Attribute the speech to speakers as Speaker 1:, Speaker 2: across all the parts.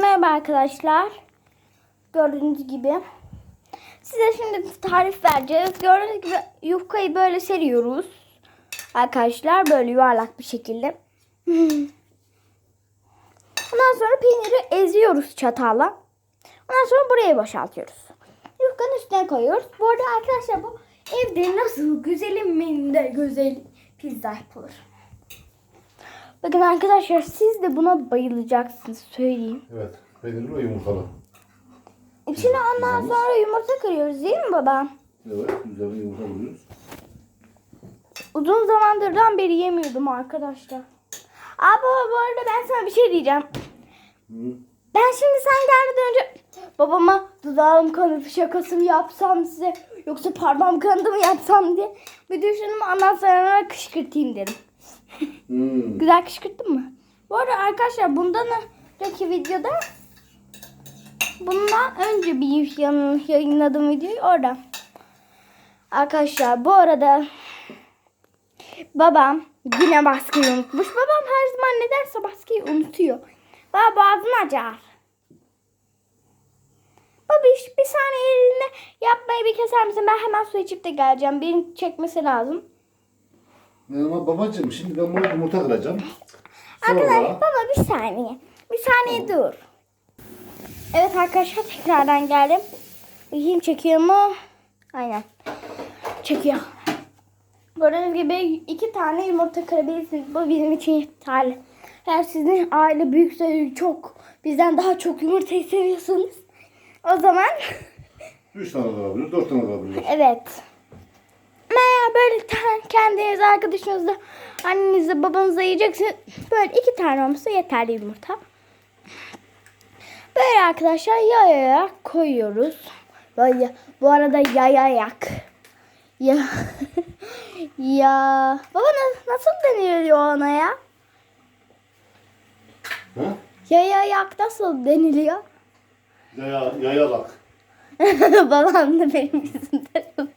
Speaker 1: Merhaba arkadaşlar. Gördüğünüz gibi. Size şimdi tarif vereceğiz. Gördüğünüz gibi yufkayı böyle seriyoruz. Arkadaşlar böyle yuvarlak bir şekilde. Ondan sonra peyniri eziyoruz çatalla. Ondan sonra buraya boşaltıyoruz. Yufkanın üstüne koyuyoruz. Bu arada arkadaşlar bu evde nasıl güzelim menüde güzel pizza yapılır. Bakın arkadaşlar siz de buna bayılacaksınız söyleyeyim.
Speaker 2: Evet. Peynirli ve yumurtalı.
Speaker 1: İçine ondan sonra yumurta kırıyoruz değil mi baba?
Speaker 2: Evet. Üzerine yumurta vuruyoruz.
Speaker 1: Uzun zamandırdan beri yemiyordum arkadaşlar. Aa baba bu arada ben sana bir şey diyeceğim.
Speaker 2: Hı.
Speaker 1: Ben şimdi sen gelmeden önce babama dudağım kanadı şakası mı yapsam size yoksa parmağım kanadı mı yapsam diye bir düşündüm ondan sonra kışkırtayım dedim.
Speaker 2: Hmm.
Speaker 1: Güzel kışkırttın mı? Bu arada arkadaşlar bundan önceki videoda bundan önce bir yayınladığım videoyu orada. Arkadaşlar bu arada babam yine baskıyı unutmuş. Babam her zaman ne derse baskıyı unutuyor. Baba boğazım acar. Babiş bir saniye elinde yapmayı bir keser misin? Ben hemen su içip de geleceğim. Birini çekmesi lazım.
Speaker 2: Ama babacığım şimdi ben bunu yumurta kıracağım.
Speaker 1: Arkadaşlar
Speaker 2: Sonra
Speaker 1: baba bir saniye. Bir saniye dur. Evet arkadaşlar tekrardan geldim. Bakayım çekiyor mu? Aynen. Çekiyor. Gördüğünüz gibi iki tane yumurta kırabilirsiniz. Bu bizim için yeterli. Eğer sizin aile büyükse çok bizden daha çok yumurtayı seviyorsanız o zaman
Speaker 2: 3 tane de alabilir, 4 tane de alabilir.
Speaker 1: evet. Böyle kendiniz arkadaşınızla annenizle babanızla yiyeceksiniz. Böyle iki tane olmasa yeterli yumurta. Böyle arkadaşlar yayarak koyuyoruz. Böyle bu arada yayayak. Ya ya baba na- nasıl deniliyor ona ya?
Speaker 2: Ha?
Speaker 1: Yayayak nasıl deniliyor?
Speaker 2: Yaya, yayalak.
Speaker 1: Babam da benim yüzümden.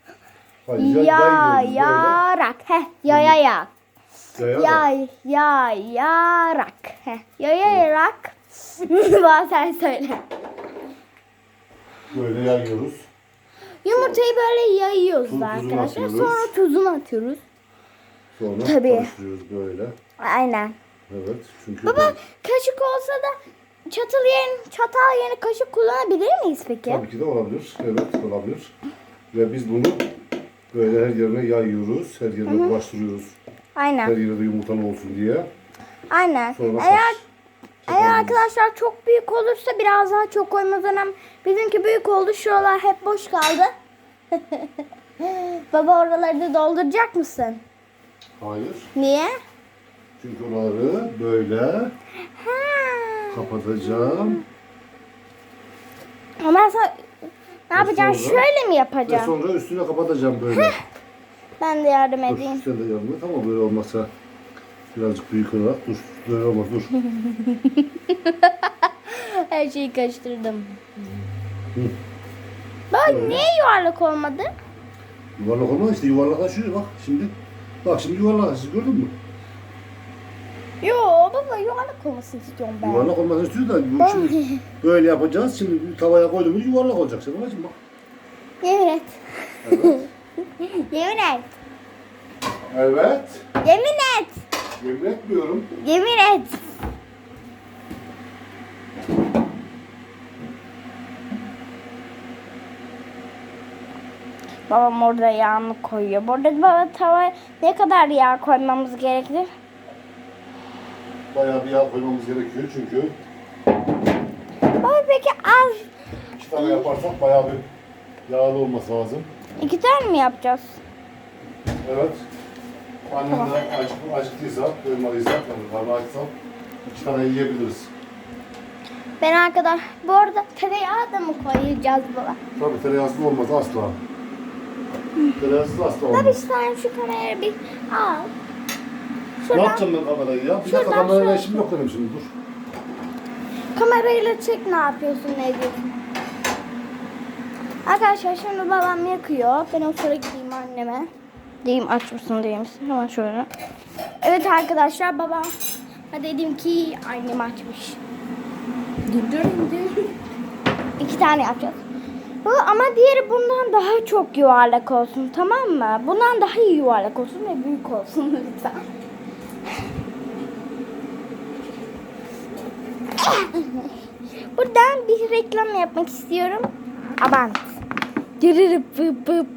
Speaker 2: Hayır,
Speaker 1: Ya
Speaker 2: yayıyoruz
Speaker 1: yarak. Heh.
Speaker 2: Yayarak.
Speaker 1: Ya ya yarak. Heh, yayarak. Bazen söyle.
Speaker 2: Böyle yayıyoruz.
Speaker 1: Yumurtayı böyle yayıyoruz
Speaker 2: Tuz-
Speaker 1: arkadaşlar.
Speaker 2: atıyoruz.
Speaker 1: Sonra tuzunu atıyoruz.
Speaker 2: Sonra
Speaker 1: Tabii.
Speaker 2: karıştırıyoruz böyle.
Speaker 1: Aynen.
Speaker 2: Evet. Çünkü
Speaker 1: Baba kaşık olsa da çatal yerine, çatal yerine kaşık kullanabilir miyiz peki?
Speaker 2: tabii ki de olabilir. Evet olabilir. Ve biz bunu böyle her yerine yayıyoruz. Her yerine bulaştırıyoruz. Her
Speaker 1: Aynen.
Speaker 2: yere de yumurtalı olsun diye.
Speaker 1: Aynen.
Speaker 2: Sonra
Speaker 1: Eğer eğer arkadaşlar çok büyük olursa biraz daha çok koymamız önemli. Bizimki büyük oldu. Şuralar hep boş kaldı. Baba oraları da dolduracak mısın?
Speaker 2: Hayır.
Speaker 1: Niye?
Speaker 2: Çünkü oraları böyle
Speaker 1: Ha.
Speaker 2: kapatacağım.
Speaker 1: Ama ben sana ne yapacağım?
Speaker 2: sonra-
Speaker 1: Şöyle mi
Speaker 2: Ve
Speaker 1: yapacağım?
Speaker 2: sonra üstüne kapatacağım böyle.
Speaker 1: Ben de yardım
Speaker 2: dur,
Speaker 1: edeyim.
Speaker 2: sen de yanına. Tamam böyle olmasa birazcık büyük olarak dur. Böyle olmaz dur.
Speaker 1: Her şeyi karıştırdım. Bak niye yuvarlak olmadı?
Speaker 2: Yuvarlak olmaz işte yuvarlaklaşıyor bak şimdi. Bak şimdi yuvarlaklaşıyor gördün mü?
Speaker 1: Yo baba yuvarlak olmasını istiyorum ben.
Speaker 2: Yuvarlak olmasını istiyor da şimdi böyle yapacağız. Şimdi tavaya koyduğumuz yuvarlak olacak. Sen bak.
Speaker 1: Yemin et.
Speaker 2: Evet.
Speaker 1: Yemin et.
Speaker 2: evet.
Speaker 1: Yemin et.
Speaker 2: Yemin etmiyorum.
Speaker 1: Yemin et. Babam orada yağını koyuyor. Burada baba tava ne kadar yağ koymamız gerekir?
Speaker 2: Bayağı bir yağ koymamız gerekiyor çünkü
Speaker 1: Baba peki az
Speaker 2: iki tane yaparsak bayağı bir yağlı olması lazım.
Speaker 1: iki tane mi yapacağız?
Speaker 2: Evet. Annem de acık, acıktıysa, doymadıysa, yani açsa iki tane yiyebiliriz.
Speaker 1: Ben arkadaş bu arada tereyağı da mı koyacağız baba?
Speaker 2: Tabii tereyağsız olmaz asla. Tereyağsız asla
Speaker 1: Tabii
Speaker 2: olmaz.
Speaker 1: sen şu kamerayı bir al.
Speaker 2: Ne
Speaker 1: Şuradan
Speaker 2: yapacağım ben kamerayı ya? Bir dakika
Speaker 1: Şuradan
Speaker 2: kamerayla
Speaker 1: şöyle-
Speaker 2: işim yok benim şimdi dur.
Speaker 1: kamerayla çek ne yapıyorsun ne ediyorsun? Arkadaşlar şimdi babam yakıyor. Ben o sıra gideyim anneme. Diyeyim aç mısın misin? Hemen şöyle. Evet arkadaşlar babam ha dedim ki annem açmış. İki tane yapacağız. Bu ama diğeri bundan daha çok yuvarlak olsun tamam mı? Bundan daha iyi yuvarlak olsun ve büyük olsun lütfen. Buradan bir reklam yapmak istiyorum. Abant. Gırırıp pıp pıp.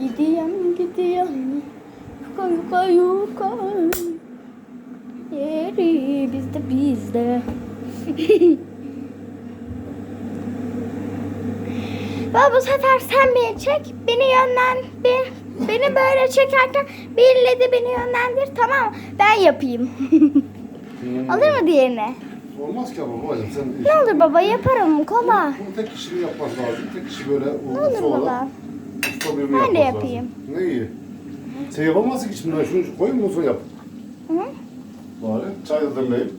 Speaker 1: Gidiyorum gidiyorum. Yuka yuka yuka. Yeri bizde bizde. Baba bu sefer sen beni çek, beni yönlen, be- beni böyle çekerken biriyle de beni yönlendir tamam? Ben yapayım. Olur mu diğerine?
Speaker 2: Olmaz ki ama babacığım sen
Speaker 1: Ne olur baba yaparım kola.
Speaker 2: Bunu tek kişinin yapması lazım. Tek kişi böyle
Speaker 1: Ne olur
Speaker 2: olan
Speaker 1: baba.
Speaker 2: usta birini
Speaker 1: Ben de yapayım.
Speaker 2: lazım. Ne iyi. Sen yapamazsın ki şimdi şunu koyayım ondan sonra yap.
Speaker 1: Hı?
Speaker 2: Bari çay demleyeyim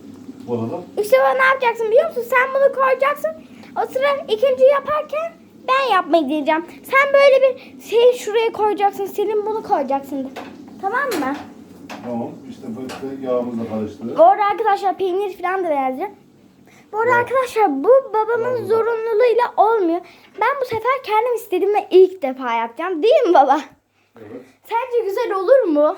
Speaker 2: bu arada.
Speaker 1: İşte bana ne yapacaksın biliyor musun? Sen bunu koyacaksın. O sıra ikinci yaparken ben yapmayı diyeceğim. Sen böyle bir şey şuraya koyacaksın. Senin bunu koyacaksın. Tamam mı?
Speaker 2: Tamam işte böyle yağımızla karıştı.
Speaker 1: Bu arada arkadaşlar peynir falan da vereceğim. Bu arada arkadaşlar bu babamın zorunluluğuyla olmuyor. Ben bu sefer kendim istediğimde ilk defa yapacağım. Değil mi baba?
Speaker 2: Evet.
Speaker 1: Sence güzel olur mu?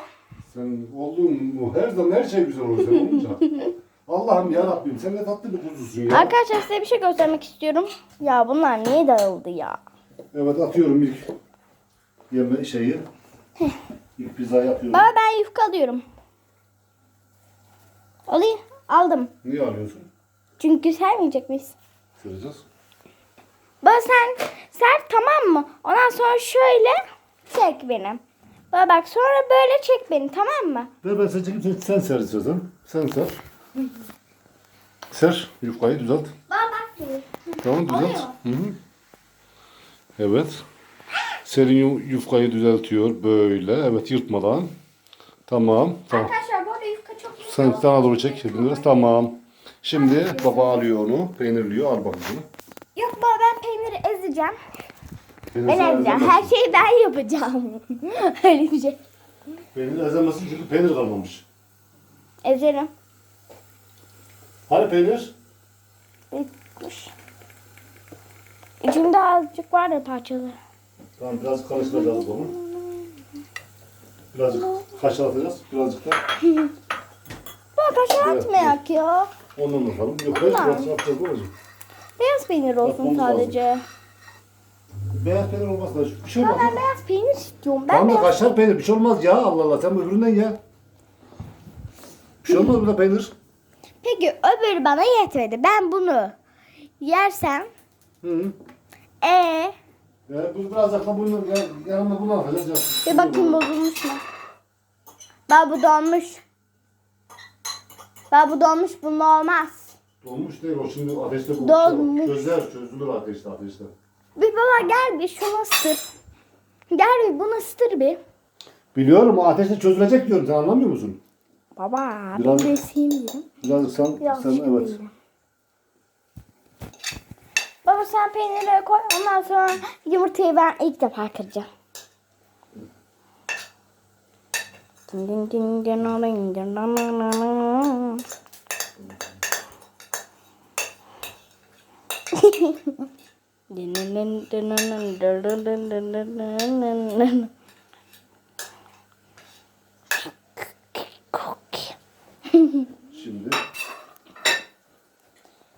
Speaker 2: Sen olduğun mu her zaman her şey güzel olur sen olunca. Allah'ım ya Rabbim sen ne tatlı bir kuzusun ya.
Speaker 1: Arkadaşlar size bir şey göstermek istiyorum. Ya bunlar niye dağıldı ya?
Speaker 2: Evet atıyorum ilk yeme şeyi. İlk pizza yapıyorum.
Speaker 1: Baba ben yufka alıyorum. Alayım. Aldım.
Speaker 2: Niye arıyorsun?
Speaker 1: Çünkü sermeyecek miyiz?
Speaker 2: Sıracağız.
Speaker 1: Baba sen ser tamam mı? Ondan sonra şöyle çek beni. Baba bak sonra böyle çek beni tamam mı?
Speaker 2: Ver ben sen çekeyim sen, sen ser istiyorsan. Sen ser. Ser yufkayı düzelt.
Speaker 1: Baba bak.
Speaker 2: Tamam düzelt. Hı hı. Evet. Serin yu- yufkayı düzeltiyor böyle. Evet yırtmadan. Tamam. Tamam.
Speaker 1: Arkadaşlar bu arada yufka çok güzel.
Speaker 2: Sen sana doğru çek biraz. Tamam. Şimdi baba alıyor onu. Peynirliyor. Al bakayım bunu.
Speaker 1: Yok baba ben peyniri ezeceğim.
Speaker 2: Peynir
Speaker 1: Ben ezeceğim. Her şeyi ben yapacağım. Öyle bir şey.
Speaker 2: Peynir ezemezsin çünkü peynir kalmamış.
Speaker 1: Ezerim.
Speaker 2: Hani peynir?
Speaker 1: Bitmiş. İçinde azıcık var da parçalı.
Speaker 2: Tamam biraz karıştıracağız bunu. Birazcık kaşarlatacağız. Birazcık da
Speaker 1: Baba kaşar
Speaker 2: Evet,
Speaker 1: atmayak ya.
Speaker 2: ondan bakalım. Yok hayır
Speaker 1: Tamam.
Speaker 2: biraz yapacağız babacığım.
Speaker 1: Beyaz peynir olsun
Speaker 2: lazım.
Speaker 1: sadece.
Speaker 2: Beyaz peynir olmaz da bir şey olmaz.
Speaker 1: ben beyaz peynir istiyorum. Ben
Speaker 2: Tamam da
Speaker 1: beyaz...
Speaker 2: kaşar peynir bir şey olmaz ya Allah Allah sen öbüründen ya. Bir şey olmaz burada peynir.
Speaker 1: Peki öbürü bana yetmedi. Ben bunu yersem
Speaker 2: Hı
Speaker 1: ee
Speaker 2: Ya bu biraz da bunu ya- bunu atacağız.
Speaker 1: bir bakayım bozulmuş mu? Bak bu donmuş. Bak bu donmuş bunun olmaz.
Speaker 2: Dolmuş değil o şimdi ateşte bu
Speaker 1: Dolmuş.
Speaker 2: Çözer çözülür ateşte ateşte.
Speaker 1: Bir baba gel bir şunu ısır. Gel bir bunu ısır bir.
Speaker 2: Biliyorum o ateşte çözülecek diyorum sen anlamıyor musun?
Speaker 1: Baba
Speaker 2: Biraz-
Speaker 1: ben dedim.
Speaker 2: Sen,
Speaker 1: Biraz
Speaker 2: sen
Speaker 1: şey
Speaker 2: evet.
Speaker 1: Baba sen peynirleri koy ondan sonra yumurtayı ben ilk defa kıracağım. Ding ding ding ding. Din din din din din din din din din din din din din.
Speaker 2: Şimdi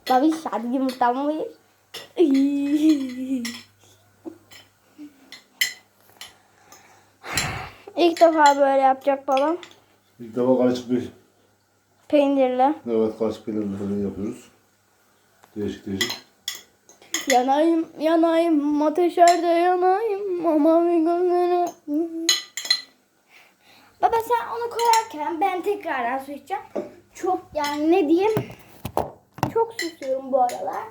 Speaker 1: Babi hadi yumurtamı ver. İlk defa böyle yapacak babam.
Speaker 2: ilk defa karışık bir
Speaker 1: Peynirli.
Speaker 2: evet karışık peynirli falan yapıyoruz. Değişik değişik.
Speaker 1: Yanayım, yanayım, ateşlerde yanayım. Ama bir gözleri... Baba sen onu koyarken ben tekrardan su içeceğim. Çok yani ne diyeyim? Çok susuyorum bu aralar.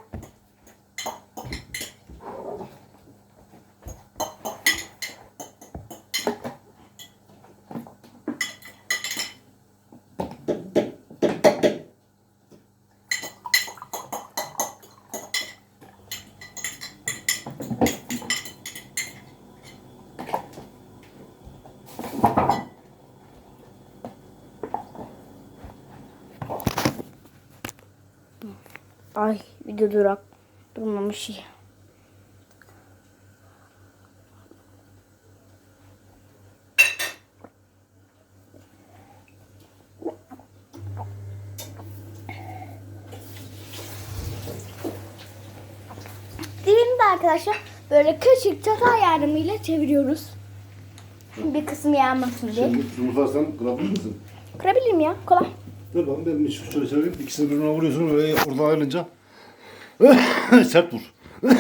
Speaker 1: Ay video durak durmamış iyi. Diğerini de arkadaşlar böyle kaşık çatal yardımıyla çeviriyoruz. Bir kısmı yanmasın diye.
Speaker 2: Şimdi yumurta sen kırabilir misin?
Speaker 1: Kırabilirim ya kolay.
Speaker 2: Dur bakalım ben bir şöyle çevireyim. İkisini birbirine vuruyorsun. Öyle oradan ayrılınca. Sert vur.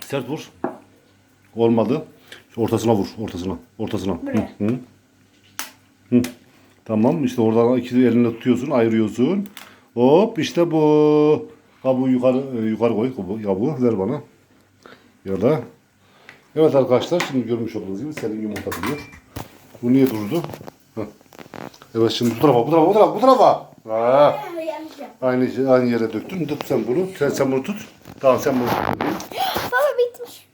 Speaker 2: Sert vur. Olmadı. Ortasına vur. Ortasına. Ortasına. Hı, hı. Hı. Tamam işte oradan iki elinle tutuyorsun. Ayırıyorsun. Hop işte bu. Kabuğu yukarı e, yukarı koy. Kabuğu, kabuğu ver bana. Ya da Evet arkadaşlar şimdi görmüş olduğunuz gibi senin yumurta kırıyor. Bu niye durdu? Heh. Evet şimdi bu tarafa, bu tarafa, bu tarafa, bu tarafa. Ha. Aynı, aynı yere döktün. Tut sen bunu. Sen, sen bunu tut. Tamam sen bunu tut.
Speaker 1: Baba bitmiş.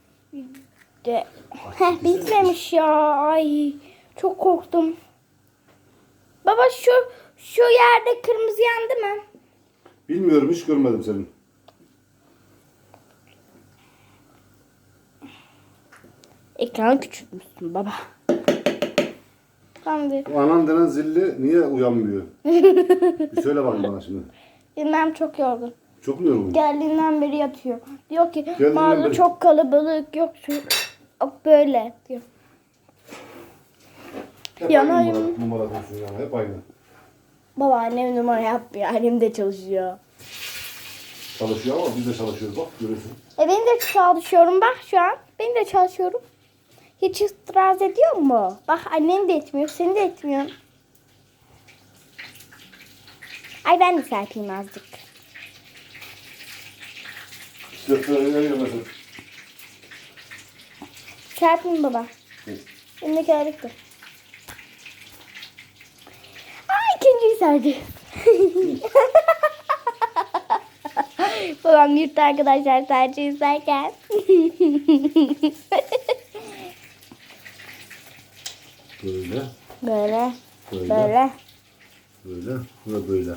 Speaker 1: De. Heh, bitmemiş ya. Ay çok korktum. Baba şu şu yerde kırmızı yandı mı?
Speaker 2: Bilmiyorum hiç görmedim senin.
Speaker 1: Ekranı küçültmüşsün baba. Tamam bir.
Speaker 2: Bu anan denen zilli niye uyanmıyor? bir söyle bakayım bana şimdi.
Speaker 1: Bilmem çok yorgun.
Speaker 2: Çok mu yorgun?
Speaker 1: Geldiğinden beri yatıyor. Diyor ki
Speaker 2: Geldiğinden
Speaker 1: mağaza
Speaker 2: beri-
Speaker 1: çok kalabalık yok şu yok böyle diyor.
Speaker 2: Hep aynı numara, numara diyorsun yani. Hep aynı.
Speaker 1: Baba annem numara yapmıyor. Annem de çalışıyor.
Speaker 2: Çalışıyor ama biz de çalışıyoruz bak görüyorsun.
Speaker 1: E ben de çalışıyorum bak şu an. Ben de çalışıyorum. Hiç itiraz ediyor mu? Bak annen de etmiyor, seni de etmiyor. Ay ben de serpeyim azıcık. Serpeyim baba. Elimdeki ağırlıktı. Ay ikinciyi serdi. Babam yurtta arkadaşlar serçe izlerken.
Speaker 2: Böyle,
Speaker 1: böyle,
Speaker 2: böyle,
Speaker 1: böyle.
Speaker 2: böyle ve böyle.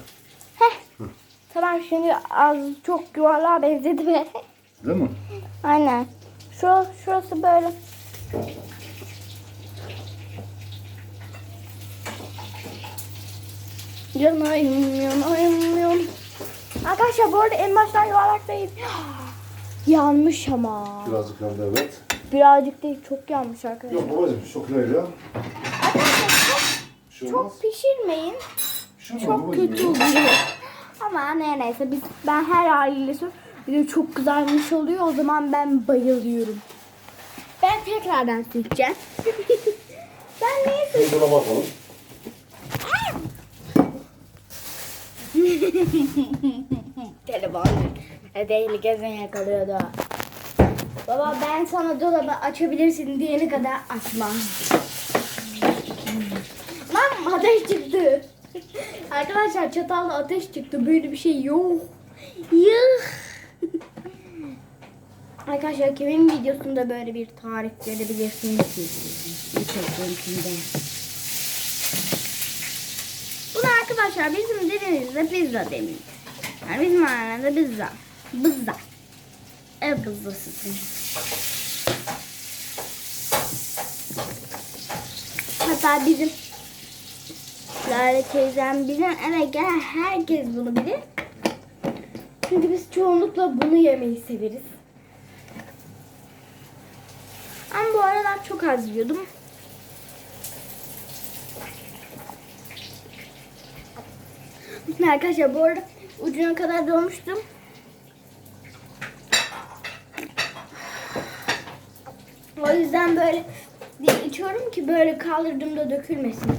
Speaker 1: Tamam şimdi az çok yuvarlığa benzedi be.
Speaker 2: Değil mi?
Speaker 1: Aynen. Şu, şurası böyle. Yanayım, yanayım, yanayım. Arkadaşlar bu arada en baştan yuvarlak değil. Yanmış ama.
Speaker 2: Birazcık yandı evet.
Speaker 1: Birazcık değil, çok yanmış arkadaşlar.
Speaker 2: Yok babacığım çok değil ya. Şey olmaz.
Speaker 1: Çok pişirmeyin.
Speaker 2: Olmaz
Speaker 1: Çok kötü oluyor. Ama ne neyse biz ben her haliyle. Bir de çok kızarmış oluyor. O zaman ben bayılıyorum. Ben tekrardan seçeceğim. ben neyi seçeceğim?
Speaker 2: Buna bakalım.
Speaker 1: Telefon. Edeğli gezme yakalıyordu. Baba ben sana dolabı açabilirsin diyene kadar açmam. Lan ateş Arkadaşlar çatalla ateş çıktı. Böyle bir şey yok. Yuh. Arkadaşlar kimin videosunda böyle bir tarif verebilirsiniz? İçerisinde. Bunu arkadaşlar bizim dilimizde pizza deniyor. Yani bizim alemde pizza. Pizza. Ev pizzası. Hatta bizim Lale teyzem bizim eve gelen herkes bunu bilir. Çünkü biz çoğunlukla bunu yemeyi severiz. Ama bu aralar çok az yiyordum. Arkadaşlar bu arada ucuna kadar dolmuştum. O yüzden böyle içiyorum ki böyle kaldırdığımda dökülmesin.